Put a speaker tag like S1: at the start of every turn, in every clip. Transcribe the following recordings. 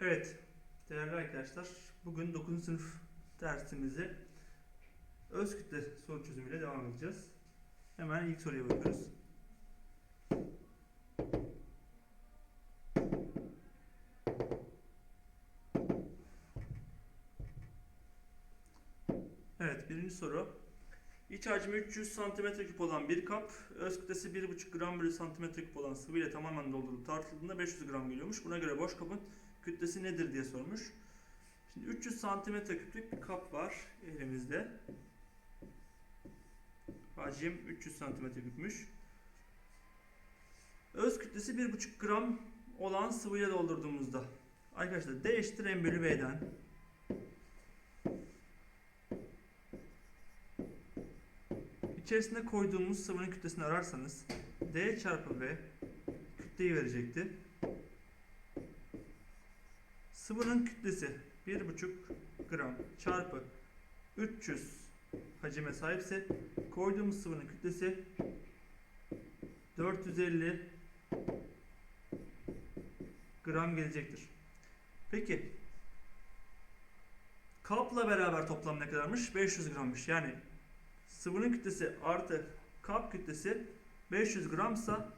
S1: Evet, değerli arkadaşlar, bugün 9. sınıf dersimizi öz kütle soru çözümüyle devam edeceğiz. Hemen ilk soruya bakıyoruz. Evet, birinci soru. İç hacmi 300 cm3 olan bir kap, öz kütlesi 1,5 gram bölü cm3 olan sıvı ile tamamen doldurulup tartıldığında 500 gram geliyormuş. Buna göre boş kabın kütlesi nedir diye sormuş. Şimdi 300 santimetre küplük bir kap var elimizde. Hacim 300 santimetre küpmüş. Öz kütlesi 1,5 gram olan sıvıyla doldurduğumuzda arkadaşlar D eşittir bölü V'den içerisine koyduğumuz sıvının kütlesini ararsanız D çarpı V kütleyi verecekti. Sıvının kütlesi 1,5 gram çarpı 300 hacime sahipse koyduğumuz sıvının kütlesi 450 gram gelecektir. Peki kapla beraber toplam ne kadarmış? 500 grammış. Yani sıvının kütlesi artı kap kütlesi 500 gramsa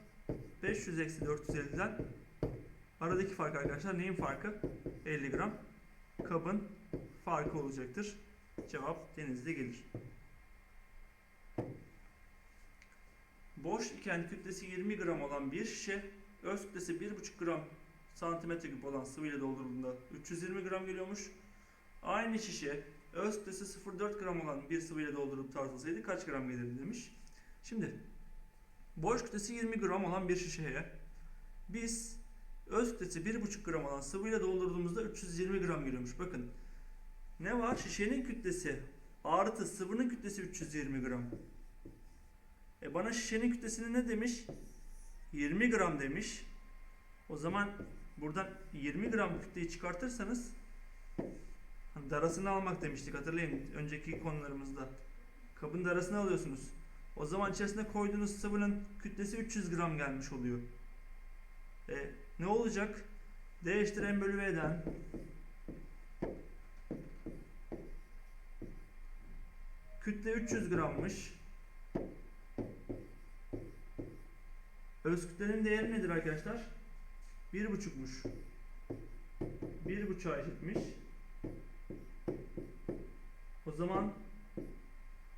S1: 500 eksi 450'den aradaki fark arkadaşlar neyin farkı? 50 gram. Kabın farkı olacaktır. Cevap denizde gelir. Boş iken kütlesi 20 gram olan bir şişe öz kütlesi 1,5 gram santimetre küp olan sıvıyla doldurulduğunda 320 gram geliyormuş. Aynı şişe öz kütlesi 0,4 gram olan bir sıvıyla doldurup tartılsaydı kaç gram gelirdi demiş. Şimdi boş kütlesi 20 gram olan bir şişeye biz öz kütlesi 1,5 gram olan sıvıyla doldurduğumuzda 320 gram geliyormuş. Bakın ne var? Şişenin kütlesi artı sıvının kütlesi 320 gram. E bana şişenin kütlesini ne demiş? 20 gram demiş. O zaman buradan 20 gram kütleyi çıkartırsanız hani darasını almak demiştik hatırlayın önceki konularımızda. Kabın darasını alıyorsunuz. O zaman içerisine koyduğunuz sıvının kütlesi 300 gram gelmiş oluyor. E, ne olacak? D eşittir bölü V'den kütle 300 grammış. Öz kütlenin değeri nedir arkadaşlar? 1,5'muş. 1,5'a eşitmiş. O zaman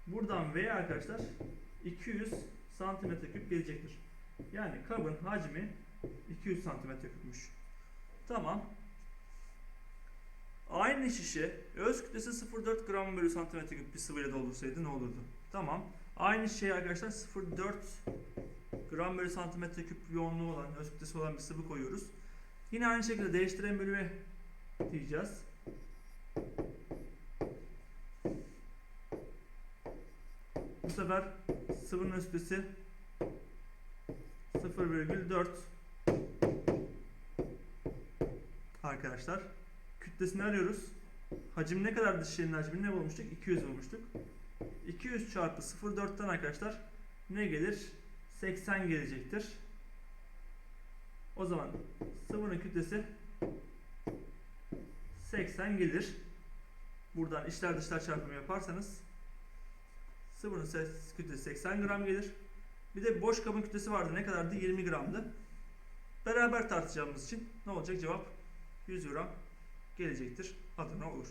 S1: buradan V arkadaşlar 200 santimetre küp gelecektir. Yani kabın hacmi 200 santimetre küpmüş. Tamam. Aynı şişe öz kütlesi 0,4 gram bölü santimetre küp bir sıvıyla doldursaydı ne olurdu? Tamam. Aynı şey arkadaşlar 0,4 gram bölü santimetre küp yoğunluğu olan, öz kütlesi olan bir sıvı koyuyoruz. Yine aynı şekilde değiştiren bölüme diyeceğiz. Bu sefer sıvının öz kütlesi 0,4 arkadaşlar. Kütlesini arıyoruz. Hacim ne kadar şişenin hacmini ne bulmuştuk? 200 bulmuştuk. 200 çarpı 0,4'ten arkadaşlar ne gelir? 80 gelecektir. O zaman sıvının kütlesi 80 gelir. Buradan içler dışlar çarpımı yaparsanız sıvının kütlesi 80 gram gelir. Bir de boş kabın kütlesi vardı. Ne kadardı? 20 gramdı. Beraber tartacağımız için ne olacak? Cevap 100 gram gelecektir. Adana olur.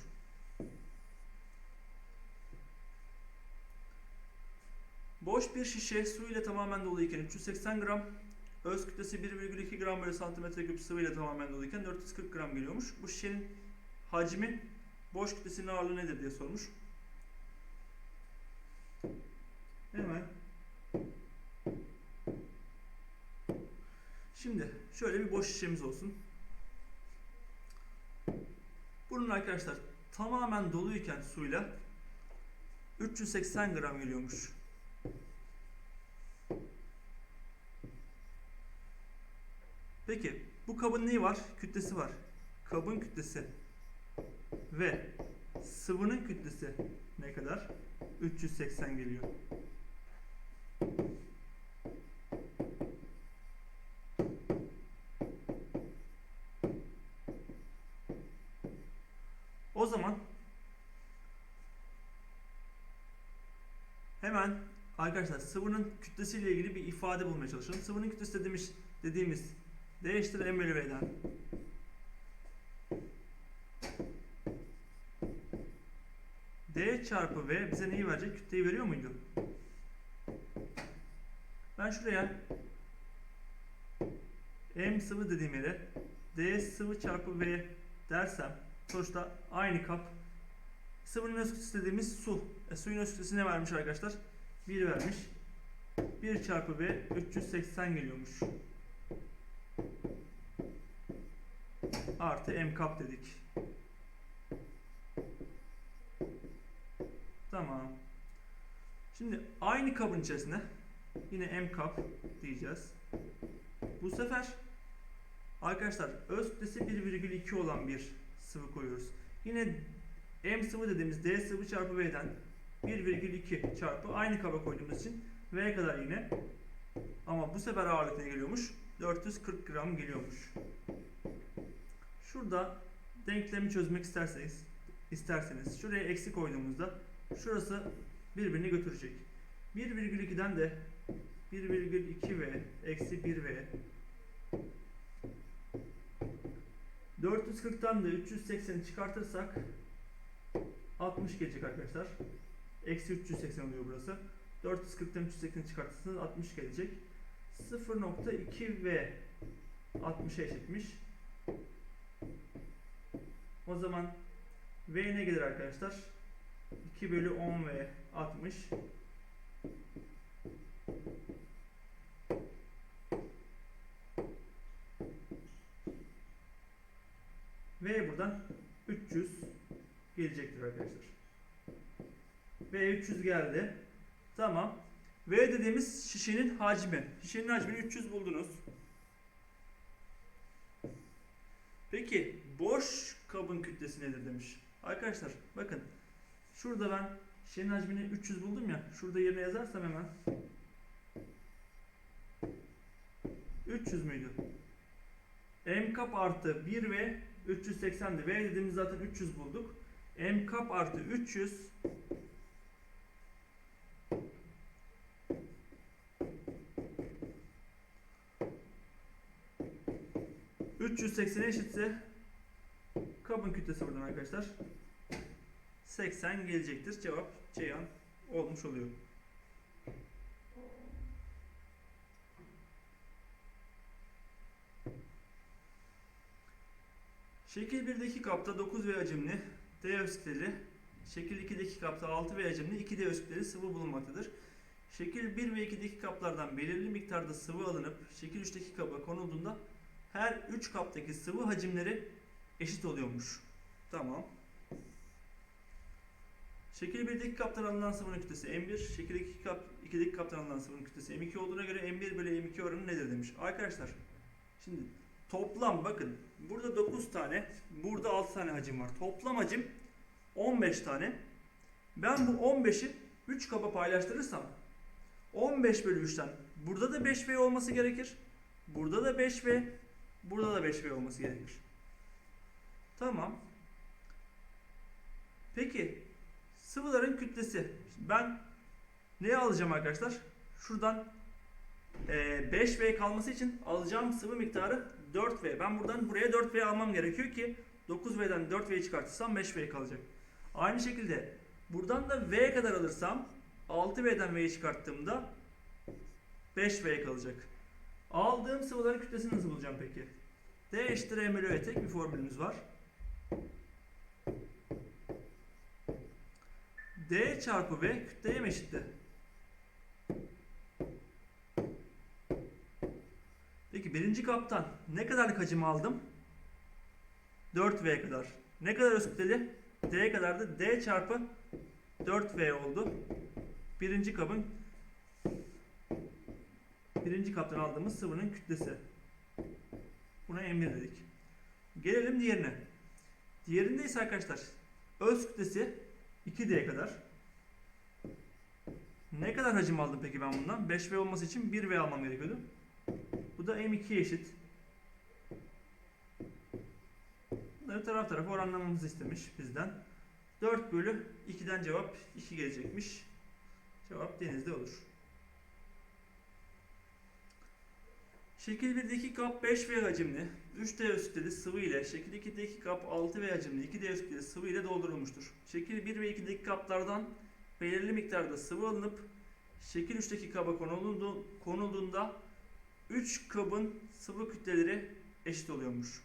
S1: Boş bir şişe su ile tamamen doluyken 380 gram, öz kütlesi 1,2 gram bölü santimetre küp sıvı ile tamamen doluyken 440 gram geliyormuş. Bu şişenin hacmi boş kütlesinin ağırlığı nedir diye sormuş. Hemen Şimdi şöyle bir boş şişemiz olsun. Bunun arkadaşlar tamamen doluyken suyla 380 gram geliyormuş. Peki bu kabın neyi var? Kütlesi var. Kabın kütlesi ve sıvının kütlesi ne kadar? 380 geliyor. Zaman hemen arkadaşlar sıvının kütlesiyle ilgili bir ifade bulmaya çalışalım. Sıvının kütlesi dediğimiz, dediğimiz D M bölü V'den D çarpı V bize neyi verecek? Kütleyi veriyor muydu? Ben şuraya M sıvı dediğim yere D sıvı çarpı V dersem sonuçta aynı kap sıvının öz kütlesi dediğimiz su. E, suyun öz kütlesi ne vermiş arkadaşlar? 1 vermiş. 1 çarpı V 380 geliyormuş. Artı M kap dedik. Tamam. Şimdi aynı kabın içerisine yine M kap diyeceğiz. Bu sefer arkadaşlar öz kütlesi 1,2 olan bir sıvı koyuyoruz. Yine M sıvı dediğimiz D sıvı çarpı V'den 1,2 çarpı aynı kaba koyduğumuz için V kadar yine ama bu sefer ağırlık ne geliyormuş? 440 gram geliyormuş. Şurada denklemi çözmek isterseniz isterseniz şuraya eksi koyduğumuzda şurası birbirini götürecek. 1,2'den de 1,2 v eksi 1 v 440'tan da 380'i çıkartırsak 60 gelecek arkadaşlar. Eksi 380 oluyor burası. 440'tan 380'i çıkartırsanız 60 gelecek. 0.2 v 60'a eşitmiş. O zaman v ne gelir arkadaşlar? 2 bölü 10 v 60 V buradan 300 gelecektir arkadaşlar. V 300 geldi. Tamam. V dediğimiz şişenin hacmi. Şişenin hacmini 300 buldunuz. Peki boş kabın kütlesi nedir demiş. Arkadaşlar bakın. Şurada ben şişenin hacmini 300 buldum ya. Şurada yerine yazarsam hemen 300 müydü? M kap artı 1 ve 380'di. V dediğimiz zaten 300 bulduk. M kap artı 300 380'e eşitse kabın kütlesi buradan arkadaşlar 80 gelecektir. Cevap Ceyhan olmuş oluyor. Şekil 1'deki kapta 9V hacimli D özkütleli, şekil 2'deki kapta 6V hacimli 2D özkütleli sıvı bulunmaktadır. Şekil 1 ve 2'deki kaplardan belirli miktarda sıvı alınıp şekil 3'teki kaba konulduğunda her 3 kaptaki sıvı hacimleri eşit oluyormuş. Tamam. Şekil 1'deki kaptan alınan sıvının kütlesi M1, şekil 2 kap, 2'deki kaptan alınan sıvının kütlesi M2 olduğuna göre M1 bölü M2 oranı nedir demiş. Arkadaşlar şimdi toplam bakın burada 9 tane, burada 6 tane hacim var. Toplam hacim 15 tane. Ben bu 15'i 3 kaba paylaştırırsam 15 bölü 3'ten burada da 5V olması gerekir. Burada da 5V, burada da 5V olması gerekir. Tamam. Peki sıvıların kütlesi. Ben neye alacağım arkadaşlar? Şuradan e, 5V kalması için alacağım sıvı miktarı 4V. Ben buradan buraya 4V almam gerekiyor ki 9V'den 4V'yi çıkartırsam 5V kalacak. Aynı şekilde buradan da V kadar alırsam 6V'den V'yi çıkarttığımda 5V kalacak. Aldığım sıvıların kütlesini nasıl bulacağım peki? D eşittir M bölü V tek bir formülümüz var. D çarpı V kütleye mi eşitti? Peki birinci kaptan ne kadarlık hacim aldım? 4V kadar. Ne kadar öz kütleli? D kadardı. D çarpı 4V oldu. Birinci kabın birinci kaptan aldığımız sıvının kütlesi. Buna M1 dedik. Gelelim diğerine. Diğerinde ise arkadaşlar öz kütlesi 2D kadar. Ne kadar hacim aldım peki ben bundan? 5V olması için 1V almam gerekiyordu. Bu da M2'ye eşit. Bu da kütlesini taraf tarafa oranlamamızı istemiş bizden. 4 bölü 2'den cevap 2 gelecekmiş. Cevap denizde olur. Şekil 1'deki kap 5V hacimli 3D öz sıvı ile şekil 2'deki kap 6V hacimli 2D öz sıvı ile doldurulmuştur. Şekil 1 ve 2'deki kaplardan belirli miktarda sıvı alınıp şekil 3'teki kaba konulduğunda, konulduğunda 3 kabın sıvı kütleleri eşit oluyormuş.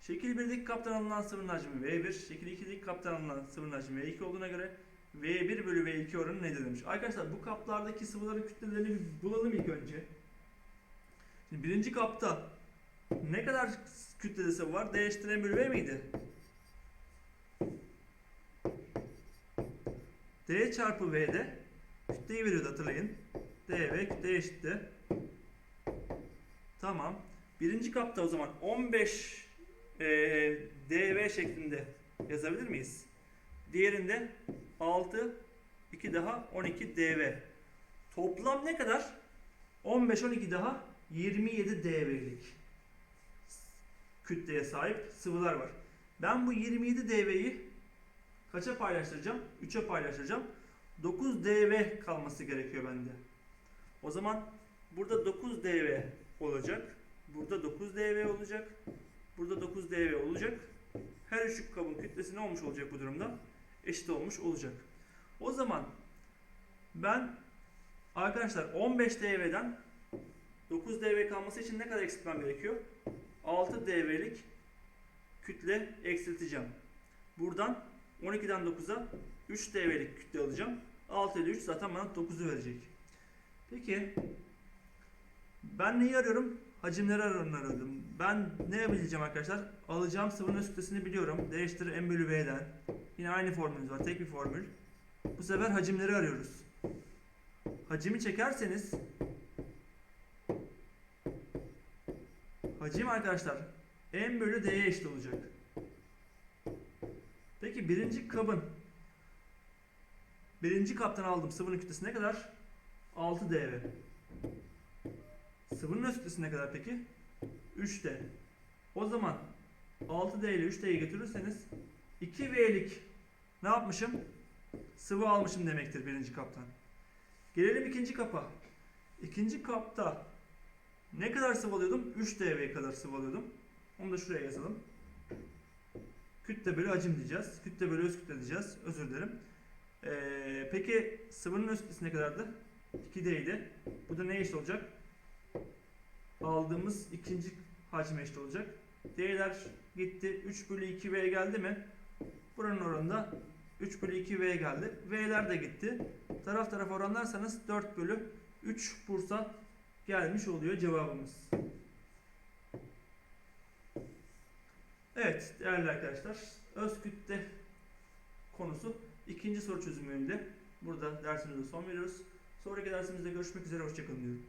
S1: Şekil 1'deki kaptan alınan sıvının hacmi V1, şekil 2'deki kaptan alınan sıvının hacmi V2 olduğuna göre V1 bölü V2 oranı nedir demiş. Arkadaşlar bu kaplardaki sıvıların kütlelerini bulalım ilk önce. Şimdi birinci kapta ne kadar kütlede sıvı var? D eşittir miydi? D çarpı V'de kütleyi veriyordu hatırlayın. D ve kütle eşitti. Tamam. Birinci kapta o zaman 15 e, dv şeklinde yazabilir miyiz? Diğerinde 6 2 daha 12 dv. Toplam ne kadar? 15 12 daha 27 dv'lik kütleye sahip sıvılar var. Ben bu 27 dv'yi kaça paylaştıracağım? 3'e paylaştıracağım. 9 dv kalması gerekiyor bende. O zaman burada 9 dv olacak. Burada 9 dv olacak. Burada 9 dv olacak. Her üç kabın kütlesi ne olmuş olacak bu durumda? Eşit olmuş olacak. O zaman ben arkadaşlar 15 dv'den 9 dv kalması için ne kadar eksiltmem gerekiyor? 6 dv'lik kütle eksilteceğim. Buradan 12'den 9'a 3 dv'lik kütle alacağım. 6 ile 3 zaten bana 9'u verecek. Peki ben neyi arıyorum? Hacimleri arıyorum. Ben ne yapabileceğim arkadaşlar? Alacağım sıvının öz kütlesini biliyorum. D eşittir M bölü V'den. Yine aynı formülümüz var. Tek bir formül. Bu sefer hacimleri arıyoruz. Hacimi çekerseniz hacim arkadaşlar M bölü D'ye eşit olacak. Peki birinci kabın birinci kaptan aldım sıvının kütlesi ne kadar? 6 dv. Sıvının öz kütlesi ne kadar peki? 3 d. O zaman 6 d ile 3 d'yi götürürseniz 2 v'lik ne yapmışım? Sıvı almışım demektir birinci kaptan. Gelelim ikinci kapa. İkinci kapta ne kadar sıvı alıyordum? 3 dv kadar sıvı alıyordum. Onu da şuraya yazalım. Kütle bölü hacim diyeceğiz. Kütle bölü öz kütle diyeceğiz. Özür dilerim. Ee, peki sıvının öz kütlesi ne kadardı? 2D idi. Bu da ne eşit olacak? Aldığımız ikinci hacme eşit olacak. D'ler gitti. 3 bölü 2V geldi mi? Buranın oranında 3 bölü 2V geldi. V'ler de gitti. Taraf tarafa oranlarsanız 4 bölü 3 Bursa gelmiş oluyor cevabımız. Evet değerli arkadaşlar öz kütle konusu ikinci soru çözümü yönünde. Burada dersimize son veriyoruz. Sonraki dersimizde görüşmek üzere hoşçakalın diyorum.